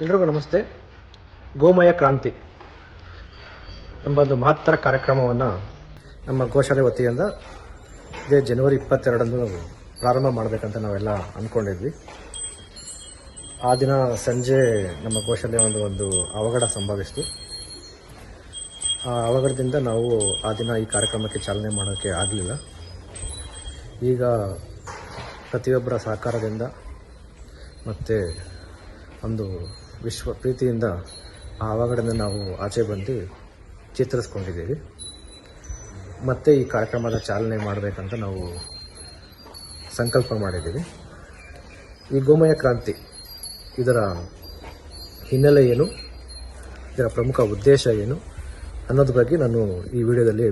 ಎಲ್ರಿಗೂ ನಮಸ್ತೆ. ಗೋಮಯ ಕ್ರಾಂತಿ ಎಂಬ ಒಂದು ಮಹತ್ತರ ಕಾರ್ಯಕ್ರಮವನ್ನು ನಮ್ಮ ಗೋಶಾಲೆ ವತಿಯಿಂದ ಇದೇ ಜನವರಿ ಇಪ್ಪತ್ತೆರಡರಂದು ನಾವು ಪ್ರಾರಂಭ ಮಾಡಬೇಕಂತ ನಾವೆಲ್ಲ ಅಂದ್ಕೊಂಡಿದ್ವಿ ಆ ದಿನ ಸಂಜೆ ನಮ್ಮ ಗೋಶಾಲೆ ಒಂದು ಒಂದು ಅವಘಡ ಸಂಭವಿಸಿತು. ಆ ಅವಘಡದಿಂದ ನಾವು ಆ ದಿನ ಈ ಕಾರ್ಯಕ್ರಮಕ್ಕೆ ಚಾಲನೆ ಮಾಡೋಕ್ಕೆ ಆಗಲಿಲ್ಲ. ಈಗ ಪ್ರತಿಯೊಬ್ಬರ ಸಹಕಾರದಿಂದ ಮತ್ತು ಒಂದು ವಿಶ್ವ ಪ್ರೀತಿಯಿಂದ ಆ ಅವಘಡನ ನಾವು ಆಚೆ ಬಂದು ಚಿತ್ರಿಸ್ಕೊಂಡಿದ್ದೀವಿ. ಮತ್ತೆ ಈ ಕಾರ್ಯಕ್ರಮದ ಚಾಲನೆ ಮಾಡಬೇಕಂತ ನಾವು ಸಂಕಲ್ಪ ಮಾಡಿದ್ದೀವಿ. ಈ ಗೋಮಯ ಕ್ರಾಂತಿ ಇದರ ಹಿನ್ನೆಲೆ ಏನು? ಇದರ ಪ್ರಮುಖ ಉದ್ದೇಶ ಏನು? ಅನ್ನೋದ್ರ ಬಗ್ಗೆ ನಾನು ಈ ವಿಡಿಯೋದಲ್ಲಿ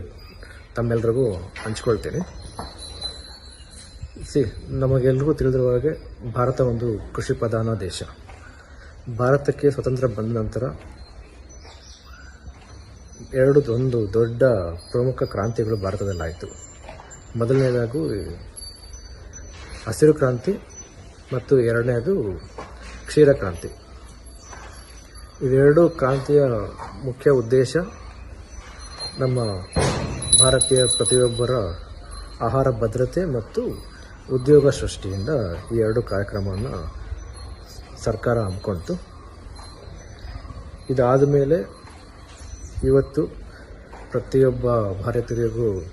ತಮ್ಮೆಲ್ಲರಿಗೂ ಹಂಚ್ಕೊಳ್ತೇನೆ. ಸಿ, ನಮಗೆಲ್ರಿಗೂ ತಿಳಿದಿರುವ ಹಾಗೆ ಭಾರತ ಒಂದು ಕೃಷಿ ಪ್ರಧಾನ ದೇಶ. ಭಾರತಕ್ಕೆ ಸ್ವತಂತ್ರ ಬಂದ ನಂತರ ಎರಡು ಒಂದು ದೊಡ್ಡ ಪ್ರಮುಖ ಕ್ರಾಂತಿಗಳು ಭಾರತದಲ್ಲಾಯಿತು. ಮೊದಲನೇದಾಗೂ ಹಸಿರು ಕ್ರಾಂತಿ ಮತ್ತು ಎರಡನೇದು ಕ್ಷೀರ ಕ್ರಾಂತಿ. ಇವೆರಡು ಕ್ರಾಂತಿಯ ಮುಖ್ಯ ಉದ್ದೇಶ ನಮ್ಮ ಭಾರತೀಯ ಪ್ರತಿಯೊಬ್ಬರ ಆಹಾರ ಭದ್ರತೆ ಮತ್ತು ಉದ್ಯೋಗ ಸೃಷ್ಟಿಯಿಂದ ಈ ಎರಡು ಕಾರ್ಯಕ್ರಮವನ್ನು ಸರ್ಕಾರ ಹಮ್ಮಿಕೊಳ್ತು ಇದಾದ ಮೇಲೆ ಇವತ್ತು ಪ್ರತಿಯೊಬ್ಬ ಭಾರತೀಯರಿಗೂ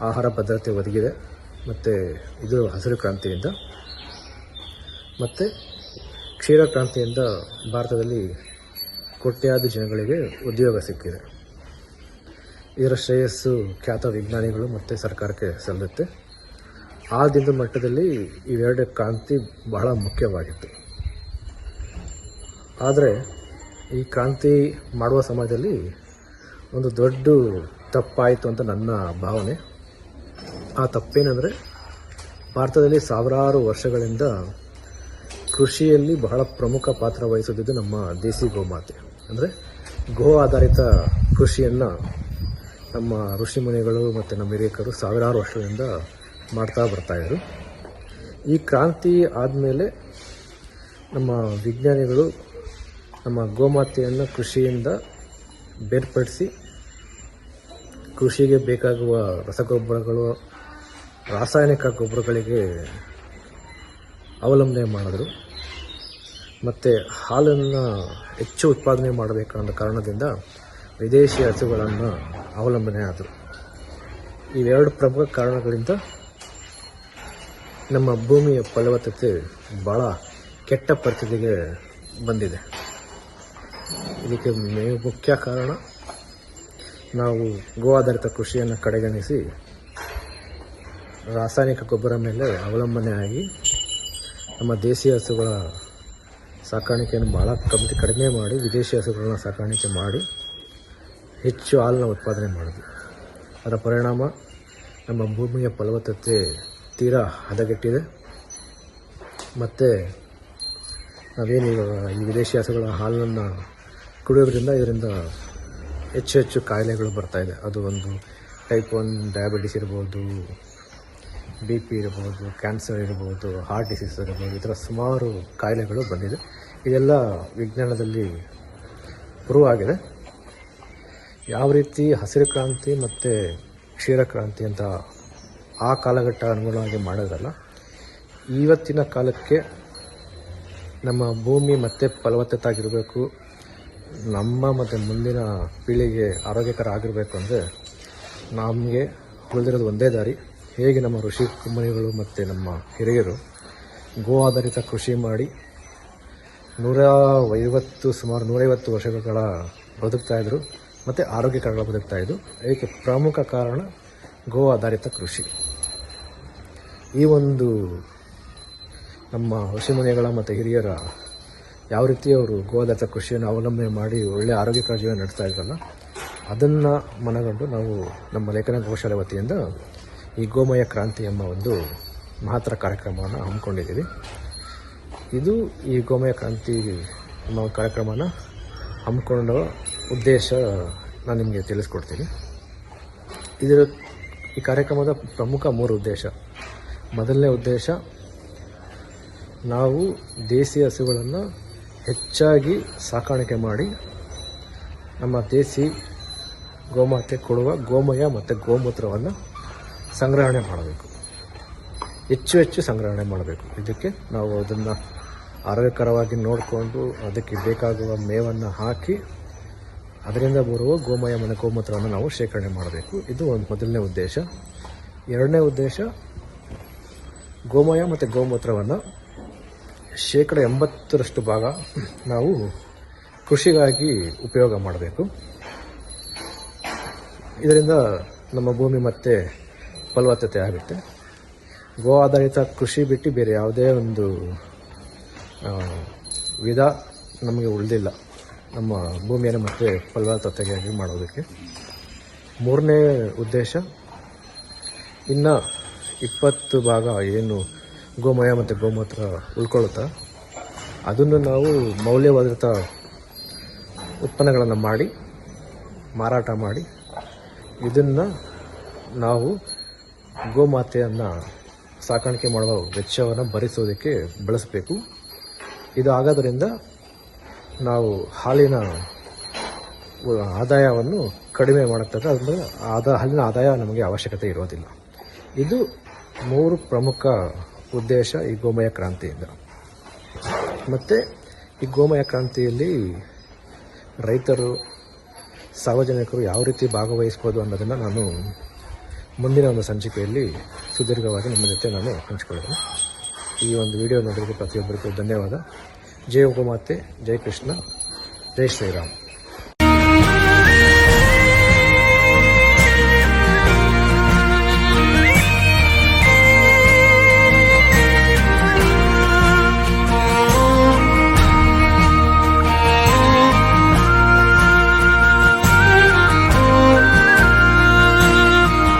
ಆಹಾರ ಭದ್ರತೆ ಒದಗಿದೆ. ಮತ್ತು ಇದು ಹಸಿರು ಕ್ರಾಂತಿಯಿಂದ. ಮತ್ತು ಕ್ಷೀರ ಕ್ರಾಂತಿಯಿಂದ ಭಾರತದಲ್ಲಿ ಕೋಟ್ಯಾದಿ ಜನಗಳಿಗೆ ಉದ್ಯೋಗ ಸಿಕ್ಕಿದೆ. ಇದರ ಶ್ರೇಯಸ್ಸು ಖ್ಯಾತ ವಿಜ್ಞಾನಿಗಳು ಮತ್ತು ಸರ್ಕಾರಕ್ಕೆ ಸಲ್ಲುತ್ತೆ. ಆ ದಿನದ ಮಟ್ಟದಲ್ಲಿ ಇವೆರಡು ಕ್ರಾಂತಿ ಬಹಳ ಮುಖ್ಯವಾಗಿತ್ತು. ಆದರೆ ಈ ಕ್ರಾಂತಿ ಮಾಡುವ ಸಮಯದಲ್ಲಿ ಒಂದು ದೊಡ್ಡ ತಪ್ಪಾಯಿತು ಅಂತ ನನ್ನ ಭಾವನೆ. ಆ ತಪ್ಪೇನೆಂದರೆ ಭಾರತದಲ್ಲಿ ಸಾವಿರಾರು ವರ್ಷಗಳಿಂದ ಕೃಷಿಯಲ್ಲಿ ಬಹಳ ಪ್ರಮುಖ ಪಾತ್ರ ವಹಿಸುತ್ತಿದ್ದು ನಮ್ಮ ದೇಸಿ ಗೋಮಾತೆ. ಅಂದರೆ ಗೋ ಆಧಾರಿತ ಕೃಷಿಯನ್ನು ನಮ್ಮ ಋಷಿಮುನಿಗಳು ಮತ್ತು ನಮ್ಮ ಹಿರಿಯಕರು ಸಾವಿರಾರು ವರ್ಷಗಳಿಂದ ಮಾಡ್ತಾ ಬರ್ತಾಯಿದ್ರು ಈ ಕ್ರಾಂತಿ ಆದಮೇಲೆ ನಮ್ಮ ವಿಜ್ಞಾನಿಗಳು ನಮ್ಮ ಗೋಮಾತೆಯನ್ನು ಕೃಷಿಯಿಂದ ಬೇರ್ಪಡಿಸಿ ಕೃಷಿಗೆ ಬೇಕಾಗುವ ರಸಗೊಬ್ಬರಗಳು, ರಾಸಾಯನಿಕ ಗೊಬ್ಬರಗಳಿಗೆ ಅವಲಂಬನೆ ಮಾಡಿದ್ರು. ಮತ್ತು ಹಾಲನ್ನು ಹೆಚ್ಚು ಉತ್ಪಾದನೆ ಮಾಡಬೇಕಾದ ಕಾರಣದಿಂದ ವಿದೇಶಿ ಹಸುಗಳನ್ನು ಅವಲಂಬನೆ ಆದರು. ಇವೆರಡು ಪ್ರಮುಖ ಕಾರಣಗಳಿಂದ ನಮ್ಮ ಭೂಮಿಯ ಫಲವತ್ತತೆ ಭಾಳ ಕೆಟ್ಟ ಪರಿಸ್ಥಿತಿಗೆ ಬಂದಿದೆ. ಇದಕ್ಕೆ ಮುಖ್ಯ ಕಾರಣ ನಾವು ಗೋ ಆಧಾರಿತ ಕೃಷಿಯನ್ನು ಕಡೆಗಣಿಸಿ ರಾಸಾಯನಿಕ ಗೊಬ್ಬರ ಮೇಲೆ ಅವಲಂಬನೆ ಆಗಿ ನಮ್ಮ ದೇಸಿ ಹಸುಗಳ ಸಾಕಾಣಿಕೆಯನ್ನು ಭಾಳ ಕಮ್ಮಿ ಕಡಿಮೆ ಮಾಡಿ, ವಿದೇಶಿ ಹಸುಗಳನ್ನ ಸಾಕಾಣಿಕೆ ಮಾಡಿ ಹೆಚ್ಚು ಹಾಲನ್ನ ಉತ್ಪಾದನೆ ಮಾಡಿದ್ವಿ. ಅದರ ಪರಿಣಾಮ ನಮ್ಮ ಭೂಮಿಯ ಫಲವತ್ತತೆ ತೀರಾ ಹದಗೆಟ್ಟಿದೆ. ಮತ್ತು ನಾವೇನು ಇವಾಗ ಈ ವಿದೇಶಿ ಹಸುಗಳ ಹಾಲನ್ನು ಕುಡಿಯೋದ್ರಿಂದ ಇದರಿಂದ ಹೆಚ್ಚು ಹೆಚ್ಚು ಕಾಯಿಲೆಗಳು ಬರ್ತಾಯಿದೆ ಅದು ಒಂದು ಟೈಪ್ ಒನ್ ಡಯಾಬಿಟಿಸ್ ಇರ್ಬೋದು ಬಿ ಪಿ ಇರ್ಬೋದು ಕ್ಯಾನ್ಸರ್ ಇರ್ಬೋದು ಹಾರ್ಟ್ ಡಿಸೀಸ್ ಇರ್ಬೋದು, ಈ ಥರ ಸುಮಾರು ಕಾಯಿಲೆಗಳು ಬಂದಿದೆ. ಇದೆಲ್ಲ ವಿಜ್ಞಾನದಲ್ಲಿ ಪ್ರೂವ್ ಆಗಿದೆ. ಯಾವ ರೀತಿ ಹಸಿರು ಕ್ರಾಂತಿ ಮತ್ತು ಕ್ಷೀರ ಕ್ರಾಂತಿ ಅಂತ ಆ ಕಾಲಘಟ್ಟ ಅನುಗುಣವಾಗಿ ಮಾಡೋದಲ್ಲ. ಇವತ್ತಿನ ಕಾಲಕ್ಕೆ ನಮ್ಮ ಭೂಮಿ ಮತ್ತೆ ಫಲವತ್ತತಾಗಿರಬೇಕು, ನಮ್ಮ ಮತ್ತು ಮುಂದಿನ ಪೀಳಿಗೆ ಆರೋಗ್ಯಕರ ಆಗಿರಬೇಕು ಅಂದರೆ ನಮಗೆ ಉಳಿದಿರೋದು ಒಂದೇ ದಾರಿ. ಹೇಗೆ ನಮ್ಮ ಋಷಿ ಕುಮ್ಮನಿಗಳು ಮತ್ತು ನಮ್ಮ ಹಿರಿಯರು ಗೋ ಆಧಾರಿತ ಕೃಷಿ ಮಾಡಿ ನೂರ ಐವತ್ತು, ಸುಮಾರು ನೂರೈವತ್ತು ವರ್ಷಗಳ ಬದುಕ್ತಾಯಿದ್ರು ಮತ್ತು ಆರೋಗ್ಯಕರಗಳ ಬದುಕ್ತಾಯಿದ್ರು ಇದಕ್ಕೆ ಪ್ರಮುಖ ಕಾರಣ ಗೋ ಆಧಾರಿತ ಕೃಷಿ. ಈ ಒಂದು ನಮ್ಮ ಹಸಿಮನೆಗಳ ಮತ್ತು ಹಿರಿಯರ ಯಾವ ರೀತಿ ಅವರು ಗೋ ಕೃಷಿಯನ್ನು ಅವಲಂಬನೆ ಮಾಡಿ ಒಳ್ಳೆಯ ಆರೋಗ್ಯಕರ ಜೀವನ ನಡೆಸ್ತಾ ಇದ್ದಾರಲ್ಲ, ಅದನ್ನು ಮನಗಂಡು ನಾವು ನಮ್ಮ ಲೇಖನ ಗೋಶಾಲೆ ವತಿಯಿಂದ ಈ ಗೋಮಯ ಕ್ರಾಂತಿ ಎಂಬ ಒಂದು ಮಹತ್ತರ ಕಾರ್ಯಕ್ರಮವನ್ನು ಹಮ್ಮಿಕೊಂಡಿದ್ದೀವಿ. ಇದು ಈ ಗೋಮಯ ಕ್ರಾಂತಿ ಎಂಬ ಕಾರ್ಯಕ್ರಮನ ಹಮ್ಮಿಕೊಂಡ ಉದ್ದೇಶ ನಾನು ನಿಮಗೆ ತಿಳಿಸ್ಕೊಡ್ತೀನಿ. ಇದರ ಈ ಕಾರ್ಯಕ್ರಮದ ಪ್ರಮುಖ ಮೂರು ಉದ್ದೇಶ. ಮೊದಲನೇ ಉದ್ದೇಶ, ನಾವು ದೇಸಿ ಹಸುಗಳನ್ನು ಹೆಚ್ಚಾಗಿ ಸಾಕಾಣಿಕೆ ಮಾಡಿ ನಮ್ಮ ದೇಸಿ ಗೋಮಾತೆ ಕೊಡುವ ಗೋಮಯ ಮತ್ತು ಗೋಮೂತ್ರವನ್ನು ಸಂಗ್ರಹಣೆ ಮಾಡಬೇಕು. ಹೆಚ್ಚು ಹೆಚ್ಚು ಸಂಗ್ರಹಣೆ ಮಾಡಬೇಕು. ಇದಕ್ಕೆ ನಾವು ಅದನ್ನು ಆರೋಗ್ಯಕರವಾಗಿ ನೋಡಿಕೊಂಡು ಅದಕ್ಕೆ ಬೇಕಾಗುವ ಮೇವನ್ನು ಹಾಕಿ ಅದರಿಂದ ಬರುವ ಗೋಮಯ ಮನೆ ಗೋಮೂತ್ರವನ್ನು ನಾವು ಶೇಖರಣೆ ಮಾಡಬೇಕು. ಇದು ಒಂದು ಮೊದಲನೇ ಉದ್ದೇಶ. ಎರಡನೇ ಉದ್ದೇಶ, ಗೋಮಯ ಮತ್ತು ಗೋಮೂತ್ರವನ್ನು ಶೇಕಡ ಎಂಬತ್ತರಷ್ಟು ಭಾಗ ನಾವು ಕೃಷಿಗಾಗಿ ಉಪಯೋಗ ಮಾಡಬೇಕು. ಇದರಿಂದ ನಮ್ಮ ಭೂಮಿ ಮತ್ತೆ ಫಲವತ್ತತೆ ಆಗುತ್ತೆ. ಗೋ ಆಧಾರಿತ ಕೃಷಿ ಬಿಟ್ಟು ಬೇರೆ ಯಾವುದೇ ಒಂದು ವಿಧ ನಮಗೆ ಉಳಿದಿಲ್ಲ. ನಮ್ಮ ಭೂಮಿಯನ್ನು ಮತ್ತೆ ಫಲವತ್ತತೆಗಾಗಿ ಮಾಡೋದಕ್ಕೆ. ಮೂರನೇ ಉದ್ದೇಶ, ಇನ್ನು ಇಪ್ಪತ್ತು ಭಾಗ ಏನು ಗೋಮಯ ಮತ್ತು ಗೋಮೂತ್ರ ಉಳ್ಕೊಳ್ಳುತ್ತಾ, ಅದನ್ನು ನಾವು ಮೌಲ್ಯವಾದಂಥ ಉತ್ಪನ್ನಗಳನ್ನು ಮಾಡಿ, ಮಾರಾಟ ಮಾಡಿ, ಇದನ್ನು ನಾವು ಗೋಮಾತೆಯನ್ನು ಸಾಕಾಣಿಕೆ ಮಾಡುವ ವೆಚ್ಚವನ್ನು ಭರಿಸೋದಕ್ಕೆ ಬಳಸಬೇಕು. ಇದು ಆಗೋದ್ರಿಂದ ನಾವು ಹಾಲಿನ ಆದಾಯವನ್ನು ಕಡಿಮೆ ಮಾಡುತ್ತದೆ ಅದರಿಂದ ಆದ, ಹಾಲಿನ ಆದಾಯ ನಮಗೆ ಅವಶ್ಯಕತೆ ಇರೋದಿಲ್ಲ. ಇದು ಮೂರು ಪ್ರಮುಖ ಉದ್ದೇಶ ಈ ಗೋಮಯ ಕ್ರಾಂತಿಯಿಂದ. ಮತ್ತು ಈ ಗೋಮಯ ಕ್ರಾಂತಿಯಲ್ಲಿ ರೈತರು, ಸಾರ್ವಜನಿಕರು ಯಾವ ರೀತಿ ಭಾಗವಹಿಸ್ಬೋದು ಅನ್ನೋದನ್ನು ನಾನು ಮುಂದಿನ ಒಂದು ಸಂಚಿಕೆಯಲ್ಲಿ ಸುದೀರ್ಘವಾಗಿ ನಿಮ್ಮ ಜೊತೆ ನಾನು ಹಂಚ್ಕೊಳ್ಳೋದು ಈ ಒಂದು ವಿಡಿಯೋ ನೋಡೋದಕ್ಕೆ ಪ್ರತಿಯೊಬ್ಬರಿಗೂ ಧನ್ಯವಾದ. जय गोमाते जय कृष्ण जय श्री राम